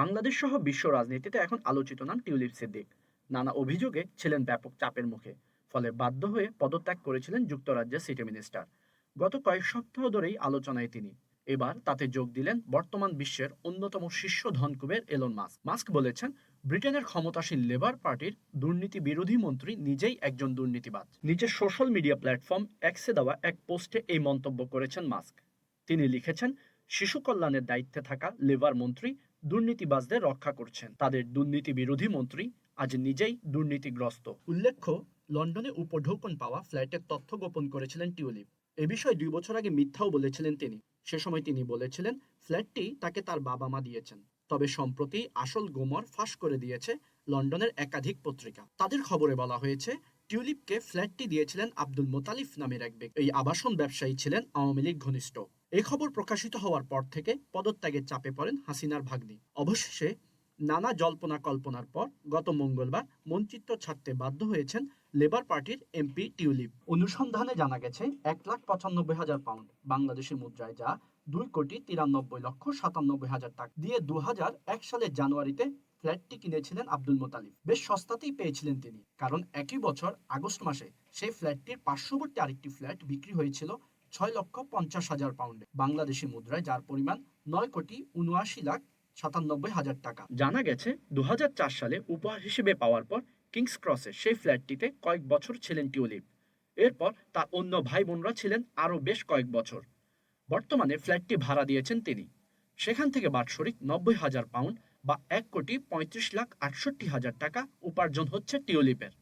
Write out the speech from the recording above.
বাংলাদেশ সহ বিশ্ব রাজনীতিতে এখন আলোচিত নাম টিউলিপ সিদ্দিক। নানা অভিযোগে ছিলেন ব্যাপক চাপের মুখে, ফলে বাধ্য হয়ে পদত্যাগ করেছিলেন যুক্তরাজ্যের সিটি মিনিস্টার। গত কয়েক সপ্তাহ ধরেই আলোচনায় তিনি। এবার তাতে যোগ দিলেন বর্তমান বিশ্বের অন্যতম শীর্ষ ধনকুবের এলন মাস্ক। মাস্ক বলেছেন, ব্রিটেনের ক্ষমতাসীন লেবার পার্টির দুর্নীতি বিরোধী মন্ত্রী নিজেই একজন দুর্নীতিবাদ নিজের সোশ্যাল মিডিয়া প্ল্যাটফর্ম এক্সে দেওয়া এক পোস্টে এই মন্তব্য করেছেন মাস্ক। তিনি লিখেছেন শিশু কল্যাণের দায়িত্বে থাকা লেবার মন্ত্রী দুর্নীতিবাজদের রক্ষা করছেন। তাদের দুর্নীতি বিরোধী মন্ত্রী আজ নিজেই দুর্নীতিগ্রস্ত। উল্লেখ্য, লন্ডনে উপঢৌকন পাওয়া ফ্ল্যাটের তথ্য গোপন করেছিলেন টিউলিপ। এ বিষয়ে দুই বছর আগে মিথ্যাও বলেছিলেন তিনি। সে সময় তিনি বলেছিলেন, ফ্ল্যাটটি তাকে তার বাবা মা দিয়েছেন। তবে সম্প্রতি আসল গোমর ফাঁস করে দিয়েছে লন্ডনের একাধিক পত্রিকা। তাদের খবরে বলা হয়েছে, টিউলিপকে ফ্ল্যাটটি দিয়েছিলেন আব্দুল মোতালিফ নামের এক ব্যক্তি। এই আবাসন ব্যবসায়ী ছিলেন আওয়ামী লীগ ঘনিষ্ঠ। এই খবর প্রকাশিত হওয়ার পর থেকে পদত্যাগের চাপে পড়েন হাসিনার ভাগ্নি। অবশেষে নানা জল্পনা কল্পনার পর গত মঙ্গলবার মঞ্চিত্র ছাড়তে বাধ্য হয়েছেন লেবার পার্টির এমপি টিউলিপ। অনুসন্ধানে জানা গেছে, এক লাখ পঁচানব্বই হাজার পাউন্ড বাংলাদেশি মুদ্রায় যা দুই কোটি তিরানব্বই লক্ষ সাতানব্বই হাজার টাকা দিয়ে দু এক সালের জানুয়ারিতে ফ্ল্যাটটি কিনেছিলেন আব্দুল মোতালিব। বেশ সস্তাতেই পেয়েছিলেন তিনি, কারণ একই বছর আগস্ট মাসে সেই ফ্ল্যাটটির পার্শ্ববর্তী আরেকটি ফ্ল্যাট বিক্রি হয়েছিল ছয় লক্ষ পঞ্চাশ হাজার পাউন্ডে বাংলাদেশি মুদ্রায়, যার পরিমাণ নয় কোটি উনআশি লাখ সাতানব্বই হাজার টাকা। জানা গেছে, দুহাজার চার সালে উপহার হিসেবে পাওয়ার পর কিংস ক্রসে সেই ফ্ল্যাটটিতে কয়েক বছর ছিলেন টিউলিপ। এরপর তার অন্য ভাই বোনরা ছিলেন আরও বেশ কয়েক বছর। বর্তমানে ফ্ল্যাটটি ভাড়া দিয়েছেন তিনি। সেখান থেকে বাৎসরিক নব্বই হাজার পাউন্ড বা এক কোটি পঁয়ত্রিশ লাখ আটষট্টি হাজার টাকা উপার্জন হচ্ছে টিউলিপের।